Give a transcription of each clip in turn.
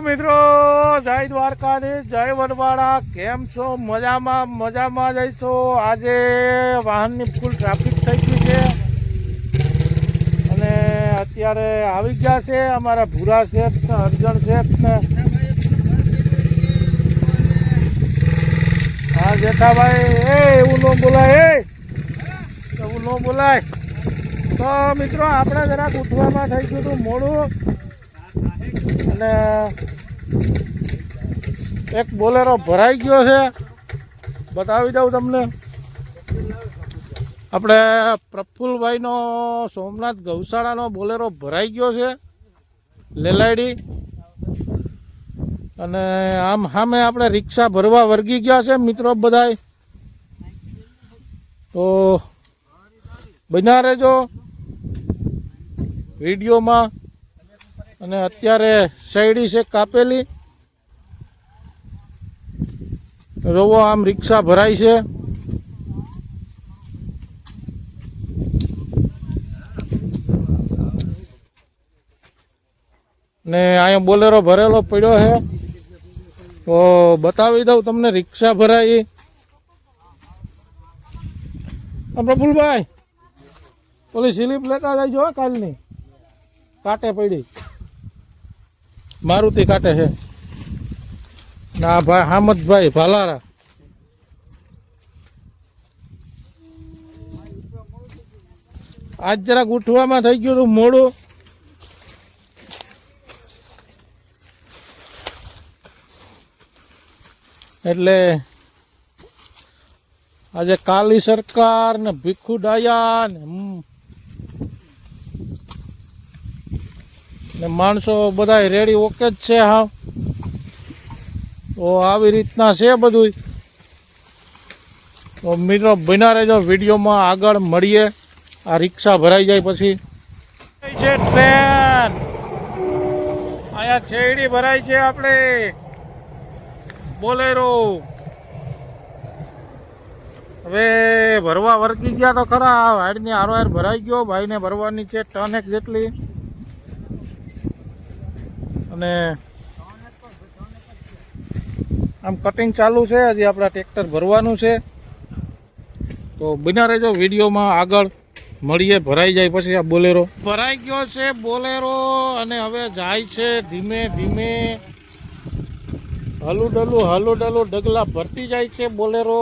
મિત્રો, જય દ્વારકાની જય વડવાડા કેમ છો? મજામાં મજામાં જઈશો આજે વાહનની ફૂલ ટ્રાફિક થઈ ગઈ છે. અને અત્યારે આવી ગયા છે અમારા ભૂરા શેઠ ને અર્જણ શેઠ ને. હા, જેઠાભાઈ, એ, એવું ન બોલાય, એ. એવું ન બોલાય. તો મિત્રો, આપણે જરાક ઉઠવામાં થઈ ગયું હતું મોડું. અને એક બોલેરો ભરાઈ ગયો છે. બતાવી દઉં તમને. આપણે પ્રફુલભાઈનો, સોમનાથ ગૌશાળાનો બોલેરો ભરાઈ ગયો છે. લેલાયડી. અને આમ સામે આપણે રિક્ષા ભરવા વર્ગી ગયા છે મિત્રો બધાય. તો બન્યા રહેજો. વિડીયોમાં અને અત્યારે શેરડી છે કાપેલી. રવો આમ રિક્ષા ભરાય છે. ને અહીંયા બોલેરો ભરેલો પડ્યો છે. તો બતાવી દઉં તમને, રિક્ષા ભરાઈ. પ્રફુલભાઈ, ઓલી સ્લીપ લેતા જાય જો કાલની. કાંટે પડી. મારુતિ કાટે છે. ના ભાઈ હામદભાઈ ભાલારા. આજ જરાક ઉઠવામાં થઈ ગયું હતું મોડું. એટલે આજે કાલી સરકાર ને ભીખુ ડાયા ને માણસો બધા રેડી ઓકે જ છે હા તો આવી રીતના છે બધું તો મિત્રો, બના રહેજો વિડીયોમાં આગળ મળીએ. આ રિક્ષા ભરાઈ જાય પછી. ટ્રેન. અહીંયા છેડી ભરાય છે આપણે. બોલેરો. હવે ભરવા વર્કી ગયા તો ખરા. વાડની હાર ભરાઈ ગયો. ભાઈને ભરવાની છે ટન એક જેટલી. અને આમ કટિંગ ચાલુ છે. હજી આપણા ટ્રેક્ટર ભરવાનું છે. તો બિના રહેજો વિડીયોમાં આગળ મળીએ. ભરાઈ જાય પછી આ બોલેરો. ભરાઈ ગયો છે બોલેરો અને હવે જાય છે ધીમે ધીમે. હલુ ડલું હલુ ડલું ડગલા ભરતી જાય છે બોલેરો.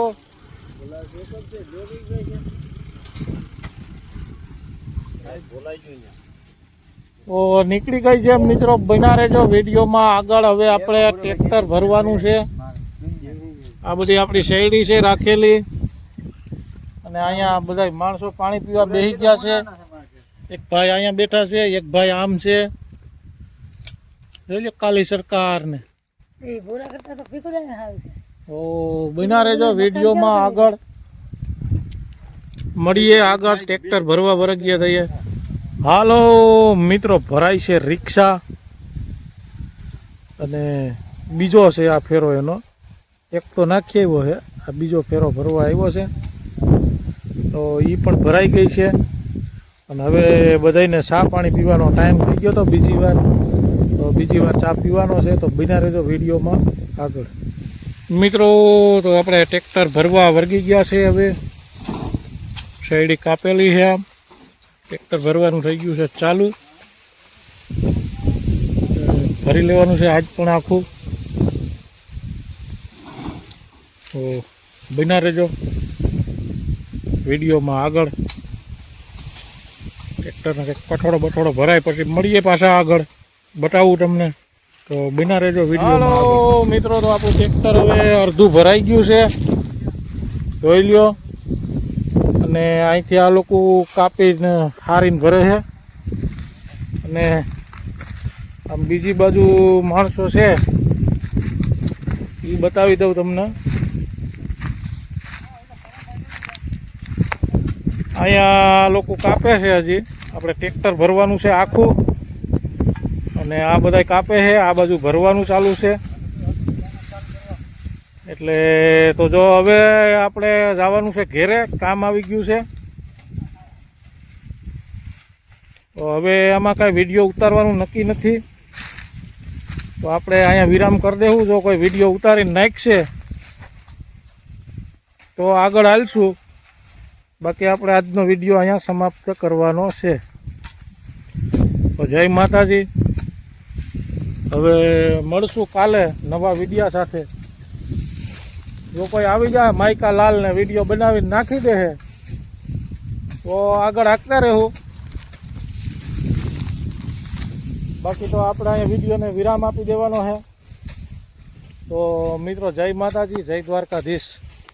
ઓ નીકળી ગઈ છે મિત્રો. બના રહેજો વિડીયોમાં. આગળ હવે આપણે ટ્રેક્ટર ભરવાનું છે. આ બધી આપણી શેરડી છે રાખેલી. અને અહીંયા બધા માણસો પાણી પીવા બેસી ગયા છે. એક ભાઈ અહીંયા બેઠા છે એક ભાઈ આમ છે. જોઈ લો કાલી સરકારને. ને ઓ બના રહેજો વિડીયોમાં આગળ. મળીએ આગળ ટ્રેક્ટર ભરવા વરગીએ થઈએ. હાલો, મિત્રો, ભરાય છે રિક્ષા. અને બીજો છે આ ફેરો એનો. એક તો નાખી આવ્યો છે. આ બીજો ફેરો ભરવા આવ્યો છે. તો એ પણ ભરાઈ ગઈ છે. અને હવે બધાને ચા પાણી પીવાનો ટાઈમ થઈ ગયો તો બીજી વાર. તો બીજી વાર ચા પીવાનો છે. તો બિના રહેજો વિડીયોમાં આગળ. મિત્રો, તો આપણે ટ્રેક્ટર ભરવા વર્ગી ગયા છે હવે. શેરડી કાપેલી છે આમ. ટ્રેક્ટર ભરવાનું થઈ ગયું છે ચાલુ. ભરી લેવાનું છે આજ પણ આખું. તો બના રહેજો. વિડીયોમાં આગળ. ટ્રેક્ટરને કંઈક કઠોળો બઠોળો ભરાય પછી મળીએ પાછા આગળ. બતાવું તમને. તો બના રહેજો વીડિયો મિત્રો, તો આપણું ટ્રેક્ટર હવે અડધું ભરાઈ ગયું છે. જોઈ લ્યો. અને અહીંથી આ લોકો કાપીને હારીને ભરે છે. અને આમ બીજી બાજુ માણસો છે. એ બતાવી દઉં તમને. અહીંયા લોકો કાપે છે હજી. આપણે ટ્રેક્ટર ભરવાનું છે આખું. અને આ બધા કાપે છે. આ બાજુ ભરવાનું ચાલુ છે. એટલે તો જો હવે આપણે જવાનું છે ઘેરે, કામ આવી ગયું છે. તો હવે આમાં કાંઈ વીડિયો ઉતારવાનું નક્કી નથી. તો આપણે અહીંયા વિરામ કરી દેવું, જો કોઈ વીડિયો ઉતારીને નાખશે, તો આગળ હાલશું. બાકી આપણે આજનો વીડિયો અહીંયા સમાપ્ત કરવાનો છે. તો જય માતાજી. હવે મળશું કાલે નવા વિડીયા સાથે. જો કોઈ આવી જાય, માયકા લાલ ને વીડિયો બનાવીને નાખી દે હે તો આગળ હાંકતા રહેવું બાકી તો આપણે અહીંયા વિડીયોને વિરામ આપી દેવાનો છે. તો મિત્રો, જય માતાજી, જય દ્વારકાધીશ.